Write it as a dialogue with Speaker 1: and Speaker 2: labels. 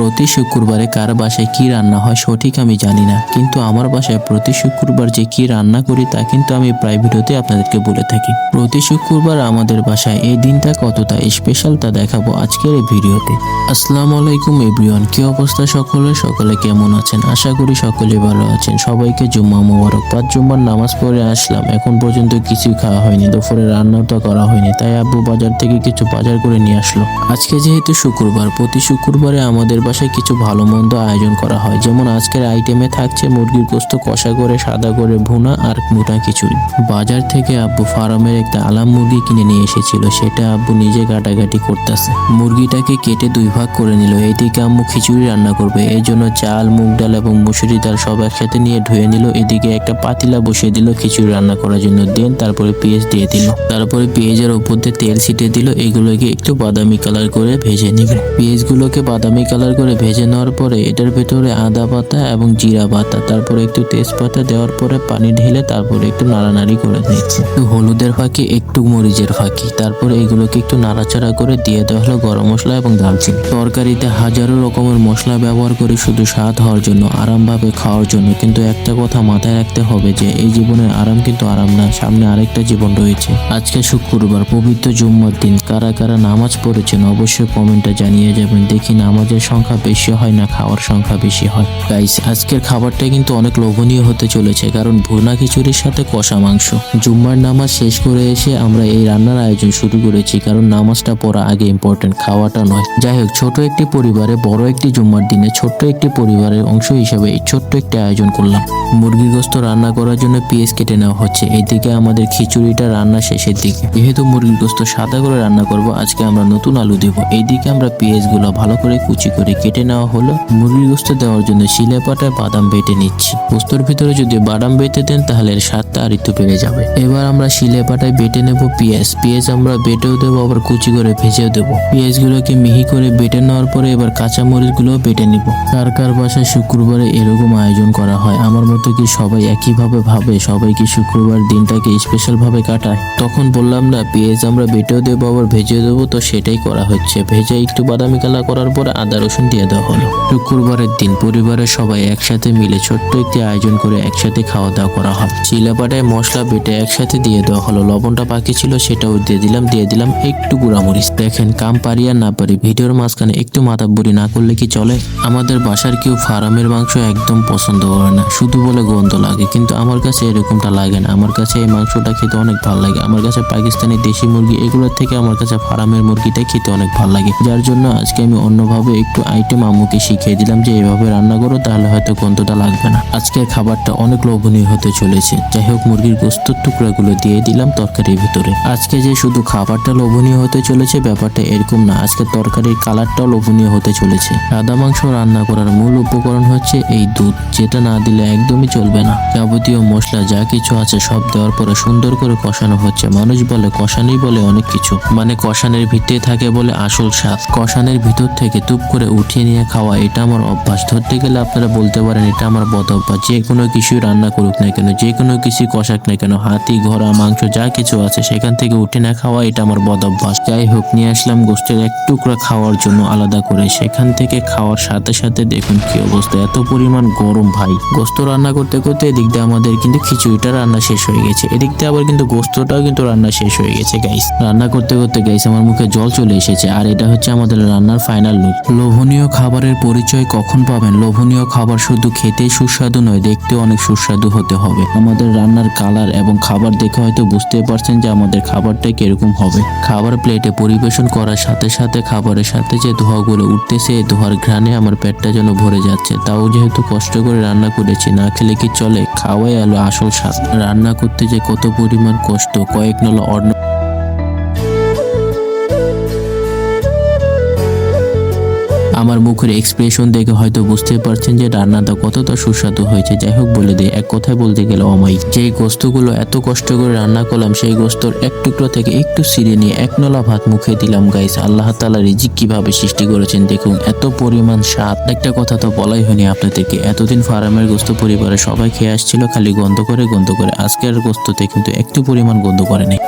Speaker 1: প্রতি শুক্রবারে কার বাসায় কি রান্না হয় সঠিক আমি জানি না। কিন্তু আমার বাসায় প্রতি শুক্রবার যে কি রান্না করি তা কিন্তু আমি প্রায় ভিডিওতে আপনাদেরকে বলে থাকি। প্রতি শুক্রবার আমাদের বাসায় এই দিনটা কতটা স্পেশাল তা দেখাবো আজকের এই ভিডিওতে। আসসালামু আলাইকুম এভরিওয়ান, কি অবস্থা সকলে? সকলে কেমন আছেন? আশা করি সকলে ভালো আছেন। সবাইকে জুম্মা মোবারক পাঁচ জুম্মার নামাজ পড়ে আসলাম। এখন পর্যন্ত কিছুই খাওয়া হয়নি। দুপুরে রান্নাটা করা হয়নি। তাই আব্বু বাজার থেকে কিছু বাজার করে নিয়ে আসলো। আজকে যেহেতু শুক্রবার, প্রতি শুক্রবারে আমাদের বাসায় কিছু ভালো মন্দ আয়োজন করা হয়। যেমন আজকের আইটেমে থাকছে মুরগির গোস্ত, কষা করে, সাদা করে, ভুনা আর মোটা খিচুড়ি। বাজার থেকে আব্বু ফার্মের একটা আলাম মুরগি কিনে নিয়ে এসেছিল। সেটা আব্বু নিজে কাটাকাটি করতেছে। মুরগিটাকে কেটে দুই ভাগ করে নিল। এইদিকে আম্মু খিচুড়ি রান্না করবে। এই জন্য চাল, মুগ ডাল এবং মুসুরি ডাল সব একসাথে নিয়ে ধুয়ে নিল। এদিকে একটা পাতিলা বসিয়ে দিল খিচুড়ি রান্না করার জন্য। দেন তারপরে পেঁয়াজ দিয়ে দিল। তারপরে পেঁয়াজের উপর দিয়ে তেল ছিটে দিল। এগুলোকে একটু বাদামি কালার করে ভেজে নিবে পেঁয়াজগুলোকে বাদামি কালার করে ভেজে নেওয়ার পরে এটার ভেতরে আদা পাতা এবং জিরা পাতা তারপরে একটু তেজপাতা দেওয়ার পরে পানি ঢেলে তারপরে একটু নাড়ানাড়ি করে নিচ্ছে একটু হলুদের ফাঁকি, একটু মরিচের ফাঁকি, তারপরে এগুলোকে একটু নাড়াচাড়া করে দিয়ে দেওয়া হলো গরম মশলা এবং দালচিনি তরকারিতে হাজারো রকমের মশলা ব্যবহার করি শুধু স্বাদ হওয়ার জন্য, আরামভাবে খাওয়ার জন্য, কিন্তু একটা কথা মাথায় রাখতে হবে যে এই জীবনের আরাম কিন্তু আরাম না, সামনে আরেকটা জীবন রয়েছে। আজকে শুক্রবার, পবিত্র জুম্মার দিন, কারা কারা নামাজ পড়েছেন অবশ্যই কমেন্টে জানিয়ে যাবেন। দেখি নামাজের সংখ্যা বেশি হয় না, খাওয়ার সংখ্যা বেশি হয়। গাইস আজকের খাবারটা কিন্তু অনেক লোভনীয় হতে চলেছে, কারণ ভুনা খিচুড়ির সাথে কষা মাংস। জুম্মার নামাজ শেষ করে এসে আমরা এই রান্নার আয়োজন শুরু করেছি, কারণ নামাজটা পড়া আগে ইম্পর্টেন্ট খাওয়াটা নয়। যাই হোক ছোট একটি পরিবারে, বড় একটি জুম্মার দিনে ছোট্ট একটি পরিবারের অংশ হিসেবে এই ছোট্ট একটি আয়োজন করলাম। মুরগির গোস্ত রান্না করার জন্য পেঁয়াজ কেটে নেওয়া হচ্ছে, এদিকে আমাদের খিচুড়িটা রান্না শেষের দিকে। যেহেতু মুরগির গোস্ত সাদা করে রান্না করব, আজকে আমরা নতুন আলু দেব এইদিকে আমরা পেঁয়াজগুলো ভালো করে কুচি করে কেটে নেওয়া হলো। মুরগির গোস্ত দেওয়ার জন্য শিলে পাটায় বাদাম বেটে নিচ্ছি। গোস্তর ভিতরে যদি বাদাম বেটে দেন, তাহলে এর স্বাদটা আর একটু বেড়ে যাবে। এবার আমরা শিলে পাটায় বেটে নেব পেঁয়াজ। পেঁয়াজ আমরা বেটেও দেবো, আবার কুচি করে ভেজেও দেবো। পেঁয়াজগুলোকে মিহি করে বেটে নেওয়ার পরে এবার কাঁচা মরিচগুলো বেটে নিব। কার কার বাসায় শুক্রবারে এরকম আয়োজন করা হয়? আমার মতো কি সবাই একইভাবে ভাবে? সবাই কি শুক্রবার দিনটাকে স্পেশাল ভাবে কাটায়? তখন বললাম, না, পেঁয়াজ আমরা বেটেও দেবো, আবার ভেজেও দেবো। তো সেটাই করা হচ্ছে। ভেজে একটু বাদামি কালা করার পরে আদা, রসুন দিয়ে দেওয়া হলো। শুক্রবারের দিন পরিবারের সবাই একসাথে মিলে ছোট্ট একটি আয়োজন করে একসাথে খাওয়া দাওয়া করা হয়। চিলাপাটায় মশলা বেটে একসাথে দিয়ে দেওয়া হলো। লবণটা বাকি ছিল, সেটাও দিয়ে দিলাম দিয়ে দিলাম একটু গুঁড়ামরিচ। দেখেন, কাম পারি আর না পারি, ভিডিওর মাঝখানে একটু মাথাবুরি না করলে কি চলে? আমাদের বাসার কেউ ফার্মের মাংস একদম পছন্দ করে না। শুধু বলে গন্ধ লাগে, কিন্তু আমার কাছে এরকমটা লাগে না। আমার কাছে এই মাংসটা খেতে অনেক ভালো লাগে। আমার কাছে পাকিস্তানি দেশি মুরগি, এগুলোর থেকে আমার কাছে ফার্মের মুরগিটা খেতে অনেক ভালো লাগে। যার জন্য আজকে আমি অন্যভাবে একটু আইটেম আম্মুকে শিখিয়ে দিলাম যে এভাবে রান্না করো, তাহলে হয়তো গন্ধটা লাগবে না। আজকের খাবারটা অনেক লোভনীয় হতে চলেছে। যাই হোক, মুরগির গোস্তর টুকরাগুলো দিয়ে দিলাম তরকারির ভিতরে। আজকে যে শুধু খাবারটা লোভনীয় হতে চলেছে, ব্যাপারটা এরকম না। আজকে তরকারির কালারটাও লোভনীয় হতে চলেছে। সাদা মাংস রান্না করার মূল উপকরণ হচ্ছে এই দুধ, যেটা না দিলে একদমই চলবে না। যাবতীয় মশলা, যা কিছু আছে, সব দেওয়ার পরে সুন্দর করে কষানো হচ্ছে। মানুষ বলে কষানি বলে অনেক কিছু। মানে কষানের ভিতরে থাকে বলে আসল স্বাদ। কষানের ভিতর থেকে তুপ করে উঠিয়ে নিয়ে খাওয়া, এটা আমার অভ্যাস। ধরতে গেলে আপনারা বলতে পারেন, এটা আমার বদ অভ্যাস। যে কোনো কিছু রান্না করুক না কেন, যে কোনো কিছু কষাক না কেন, হাতি, ঘোড়া, মাংস, যা কিছু আছে, সেখান থেকে উঠে না খাওয়া, এটা আমার বদ অভ্যাস। যাই হোক, নিয়ে আসলাম গোষ্ঠের এক টুকরা খাওয়ার জন্য আলাদা করে। সেখান থেকে খাওয়ার সাথে সাথে দেখুন কি অবস্থা, এত পরিমাণ গরম ভাই। গোস্ত রান্না করতে করতে এদিক দিয়ে আমাদের কিন্তু খিচুড়িটা রান্না শেষ হয়ে গেছে। এদিক দিয়ে আবার কিন্তু গোস্তটাও কিন্তু রান্না শেষ হয়ে গেছে গাইস রান্না করতে করতে গাইস আমার মুখে জল চলে এসেছে। আর এটা হচ্ছে আমাদের রান্নার ফাইনাল লুক লোভনীয় খাবারের পরিচয় কখন পাবেন? লোভনীয় খাবার শুধু খেতেই সুস্বাদু নয় দেখতে অনেক সুস্বাদু হতে হবে। আমাদের রান্নার কালার এবং খাবার দেখে হয়তো বুঝতে পারছেন যে আমাদের খাবারটা কীরকম হবে। খাবার প্লেটে পরিবেশন করার সাথে সাথে খাবারের সাথে যে ধোঁয়াগুলো উঠতেছে এই ধোঁয়ার ঘ্রাণে আমার পেটটা যেন ভরে যাচ্ছে। তাও যেহেতু কষ্ট করে রান্না করেছি, না খেলে কি চলে? খাওয়াই আলো আসল স্বাদ। রান্না করতে যে কত পরিমাণ কষ্ট, কয়েক নলা অন্য আমার মুখের এক্সপ্রেশন দেখে হয়তো বুঝতে পারছেন যে রান্নাটা কতটা সুস্বাদু হয়েছে। যাই হোক, বলে দিই, এক কথায় বলতে গেলে অমায়িক। যে গোস্তগুলো এত কষ্ট করে রান্না করলাম, সেই গোস্তর এক টুকরো থেকে একটু সিঁড়ে নিয়ে এক নলা ভাত মুখে দিলাম গাইস আল্লাহ তালা রিজিক কীভাবে সৃষ্টি করেছেন দেখুন, এত পরিমাণ স্বাদ। একটা কথা তো বলাই হয়নি আপনাদেরকে, এতদিন ফার্মের গোস্ত পরিবারে সবাই খেয়ে আসছিল, খালি গন্ধ করে গন্ধ করে। আজকের গোস্ততে কিন্তু একটু পরিমাণ গন্ধ করেনি।